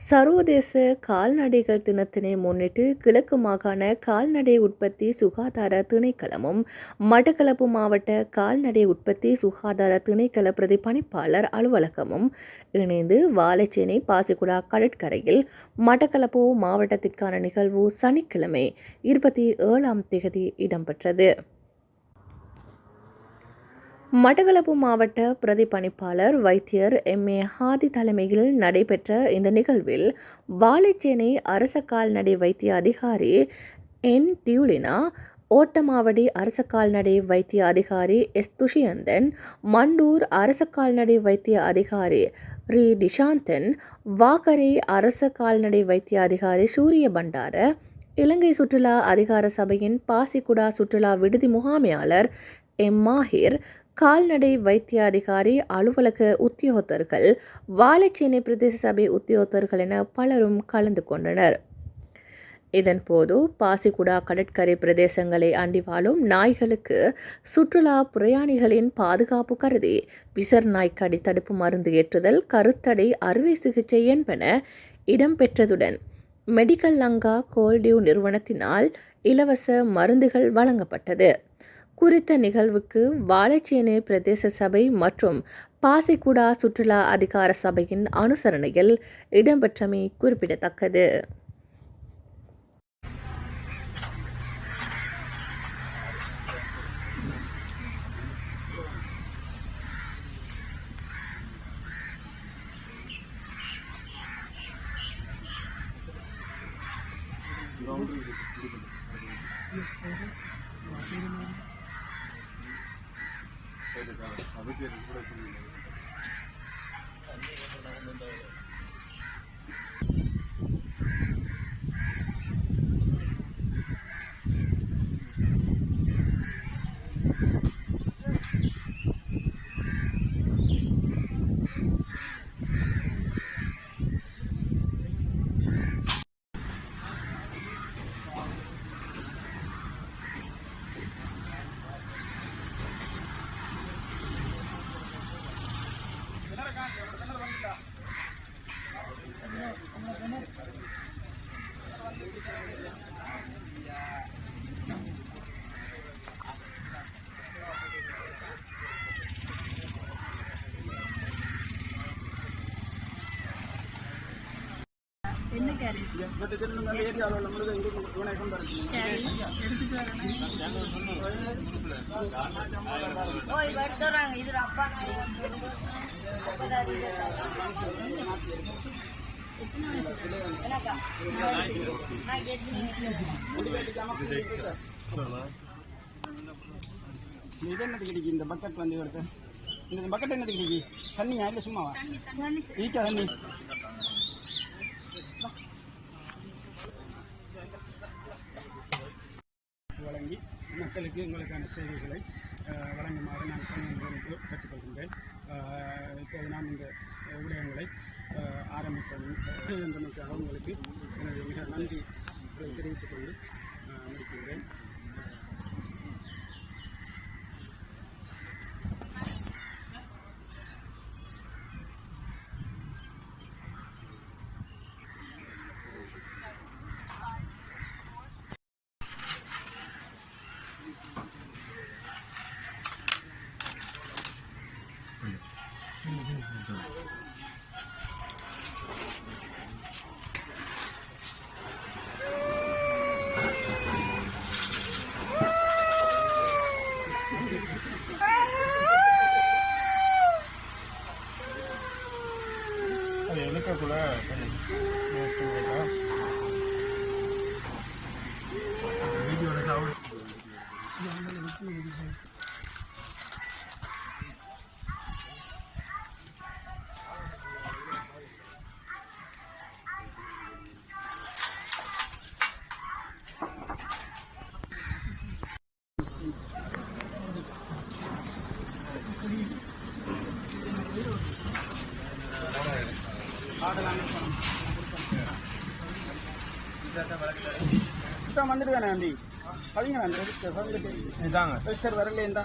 சர்வதேச கால்நடைகள் தினத்தினை முன்னிட்டு கிழக்கு மாகாண கால்நடை உற்பத்தி சுகாதார திணைக்களமும் மட்டக்களப்பு மாவட்ட கால்நடை உற்பத்தி சுகாதார திணைக்கள பிரதிபணிப்பாளர் அலுவலகமும் இணைந்து வாழைச்சேனை பாசிக்குடா கடற்கரையில் மட்டக்களப்பு மாவட்டத்திற்கான நிகழ்வு சனிக்கிழமை இருபத்தி ஏழாம் திகதி இடம்பெற்றது. மட்டக்களப்பு மாவட்ட பிரதிபணிப்பாளர் வைத்தியர் எம். ஏ. ஹாதி தலைமையில் நடைபெற்ற இந்த நிகழ்வில் வாழைச்சேனை அரச கால்நடை வைத்திய அதிகாரி என். டியூலினா ஓட்டமாவடி அரச கால்நடை வைத்திய அதிகாரி எஸ். துஷியந்தன் மண்டூர் அரச கால்நடை வைத்திய அதிகாரி ரி. டிஷாந்தன் வாகரை அரச கால்நடை வைத்திய அதிகாரி சூரிய பண்டார இலங்கை சுற்றுலா அதிகார சபையின் பாசிக்குடா சுற்றுலா விடுதி முகாமையாளர் எம். மாஹிர் கால்நடை வைத்திய அதிகாரி அலுவலக உத்தியோகத்தர்கள் வாழைச்சேனை பிரதேச சபை உத்தியோகத்தர்கள் என பலரும் கலந்து கொண்டனர். இதன்போது பாசிக்குடா கடற்கரை பிரதேசங்களை அண்டி வாழும் நாய்களுக்கு சுற்றுலா பிரயாணிகளின் பாதுகாப்பு கருதி விசர் நாய்க்கடி தடுப்பு மருந்து ஏற்றுதல் கருத்தடை அறுவை சிகிச்சை என்பன இடம்பெற்றதுடன் மெடிக்கல் லங்கா கோல்டியூ நிறுவனத்தினால் இலவச மருந்துகள் வழங்கப்பட்டது. குறித்த நிகழ்வுக்கு வாழைச்சேனை பிரதேச சபை மற்றும் பாசிக்குடா சுற்றுலா அதிகார சபையின் அனுசரணையில் இடம்பெற்றமை குறிப்பிடத்தக்கது. అభివృద్ధి కూడా ಬಂದಿಲ್ಲ ஓய் வருஷம் இது அப்பா இது என்னது கிடைக்கு இந்த பக்கெட் வந்து ஒருத்தர் இந்த பக்கெட் என்னது கிடைக்கு தண்ணியா இல்லை சும்மாவா? வீட்டா தண்ணி. வழங்கி மக்களுக்கு உங்களுக்கான சேவைகளை வழங்குமாறு நான் பணியாளர்களுக்கு கேட்டுக்கொள்கின்றேன். இப்போது நாம் இந்த விடயங்களை ஆரம்பித்தோம் என்றமைக்காக உங்களுக்கு எனது மிக நன்றி தெரிவித்துக் கொண்டு முடிக்கின்றேன். நான் வந்துடுவேன் நம்பி பதிங்க நான் ரெஜிஸ்டர் சொல்லிட்டு இதாங்க. ரெஜிஸ்டர் வரலேந்தா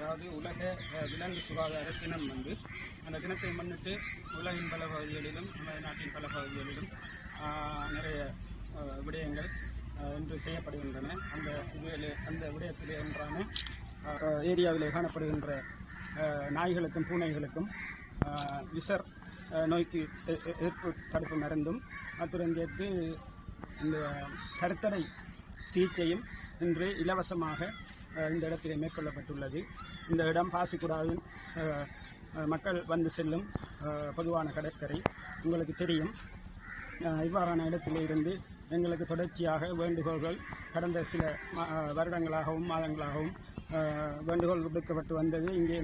அதாவது உலக விலங்கு சுகாதார தினம் வந்து அந்த தினத்தை முன்னிட்டு உலகின் பல பகுதிகளிலும் நமது நாட்டின் பல பகுதிகளிலும் நிறைய விடயங்கள் இன்று செய்யப்படுகின்றன. அந்த இதிலே அந்த விடயத்திலே ஒன்றான ஏரியாவிலே காணப்படுகின்ற நாய்களுக்கும் பூனைகளுக்கும் விசர் நோய்க்கு எதிர்ப்பு தடுப்பு மருந்தும் அத்துடன் சேர்த்து இந்த கருத்தடை சிகிச்சையும் இன்று இலவசமாக இந்த இடத்திலே மேற்கொள்ளப்பட்டுள்ளது. இந்த இடம் பாசிக்குடாவின் மக்கள் வந்து செல்லும் பொதுவான கடற்கரை. உங்களுக்கு தெரியும். இவ்வாறான இடத்திலே இருந்து எங்களுக்கு தொடர்ச்சியாக வேண்டுகோள்கள் கடந்த சில வருடங்களாகவும் மாதங்களாகவும் வேண்டுகோள் விடுக்கப்பட்டு வந்தது. இங்கே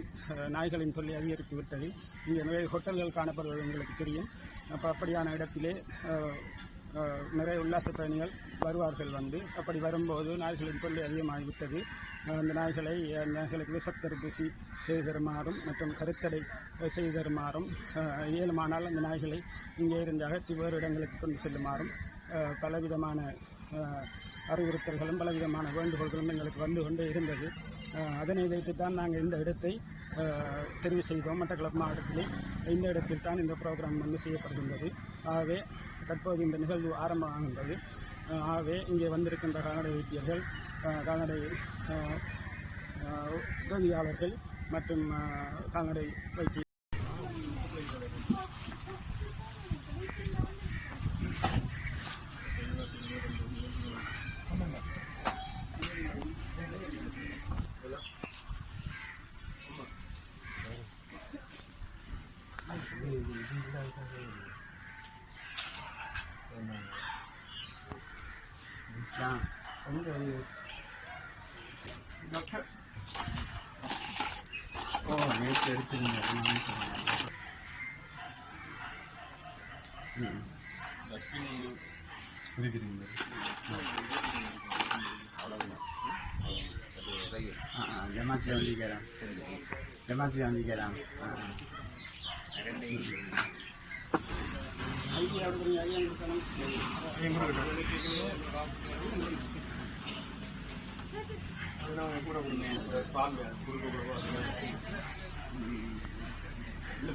நாய்களின் தொல்லை அதிகரித்து விட்டது இங்கே நிறைய ஹோட்டல்கள் காணப்படுவது எங்களுக்கு தெரியும். அப்போ அப்படியான இடத்திலே நிறைய உல்லாச பயணிகள் வருவார்கள் வந்து. அப்படி வரும்போது நாய்களின் தொல்லை அதிகமாகிவிட்டது. அந்த நாய்களை நாய்களுக்கு விஷத்தடுப்பூசி செய்து தருமாறும் மற்றும் கருத்தடை செய்து தருமாறும் இயலுமானால் அந்த நாய்களை இங்கே இருந்து அகற்றி வேறு இடங்களுக்கு கொண்டு செல்லுமாறும் பலவிதமான அறிவுறுத்தல்களும் பலவிதமான வேண்டுகோள்களும் எங்களுக்கு வந்து கொண்டே இருந்தது. அதனை வைத்து தான் நாங்கள் இந்த இடத்தை தெரிவு செய்தோம். மட்டக்களப்பு மாவட்டத்திலே இந்த இடத்தில் தான் இந்த ப்ரோக்ராம் வந்து செய்யப்படுகின்றது. ஆகவே தற்போது இந்த நிகழ்வு ஆரம்பமாகின்றது. ஆகவே இங்கே வந்திருக்கின்ற கால்நடை வைத்தியர்கள் கால்நடை உதவியாளர்கள் மற்றும் கால்நடை வைத்திய ஓ நேற்று எடுத்துருங்க நான் சொன்னேன். ம். இருக்கிறீங்க ஆ ஆ ஐயா கொடுக்கணும் இல்லை